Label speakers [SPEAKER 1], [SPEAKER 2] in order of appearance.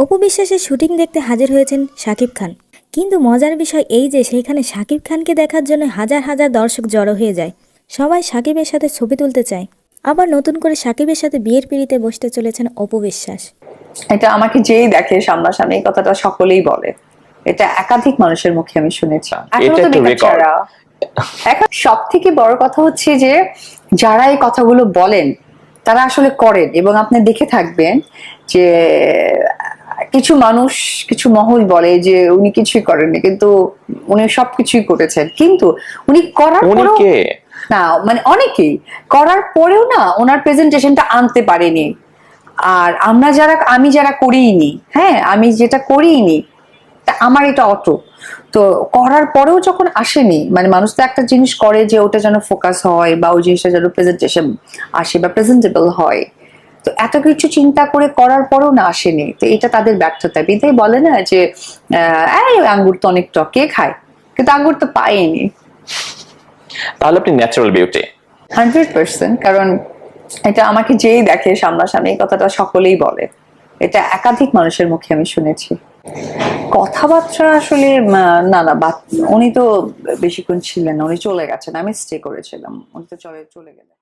[SPEAKER 1] অপু বিশ্বাসের শুটিং দেখতে হাজির হয়েছেন শাকিব খান। কিন্তু মজার বিষয় এই যে সেইখানে শাকিব খানকে দেখার জন্য হাজার হাজার দর্শক জড়ো হয়ে যায়। সবাই শাকিবের সাথে ছবি তুলতে চায়। আবার নতুন করে শাকিবের সাথে বিয়ের পিড়িতে বসতে চলেছেন অপু বিশ্বাস
[SPEAKER 2] এটা আমাকে যেই দেখে সামনাসামনি এই কথাটা সকলেই বলে। এটা একাধিক মানুষের মুখে আমি শুনেছি। এখনও তো
[SPEAKER 3] একটা
[SPEAKER 2] ছাড়া। এখন সব থেকে বড় কথা হচ্ছে যে যারা এই কথাগুলো বলেন তারা আসলে করেন এবং আপনি দেখে থাকবেন যে কিছু মানুষ কিছু মহল বলে যে উনি কিছুই করেননি কিন্তু উনি সবকিছুই করেছেন। কিন্তু উনি করার পরেও না মানে অনেকেই করার পরেও না ওনার প্রেজেন্টেশনটা আনতে পারেনি। আর আমরা যারা আমি যারা করিনি হ্যাঁ আমি যেটা করিনি তা আমার এটা অটো। তো করার পরেও যখন আসেনি মানে মানুষ তো একটা জিনিস করে যে ওটা যেন ফোকাস হয় বা ওই জিনিসটা যেন প্রেজেন্টেশন আসে বা প্রেজেন্টেবল হয়। তো এত কিছু চিন্তা করে করার পরেও না আসেনি। তো এটা তাদের ব্যর্থতা। বিধায় বলে না যে আহ, আঙ্গুর তো অনেক টক কে খায়। কিন্তু আঙ্গুর তো পাইনি
[SPEAKER 3] তাহলে আপনি ন্যাচারাল বিউটি
[SPEAKER 2] হান্ড্রেড পার্সেন্ট। কারণ এটা আমাকে যেই দেখে সামনাসামনি এই কথাটা সকলেই বলে। এটা একাধিক মানুষের মুখে আমি শুনেছি। কথাবার্তা আসলে না না উনি তো বেশিক্ষণ ছিলেন না উনি চলে গেছেন। আমি স্টে করেছিলাম। উনি তো চলে চলে গেলেন।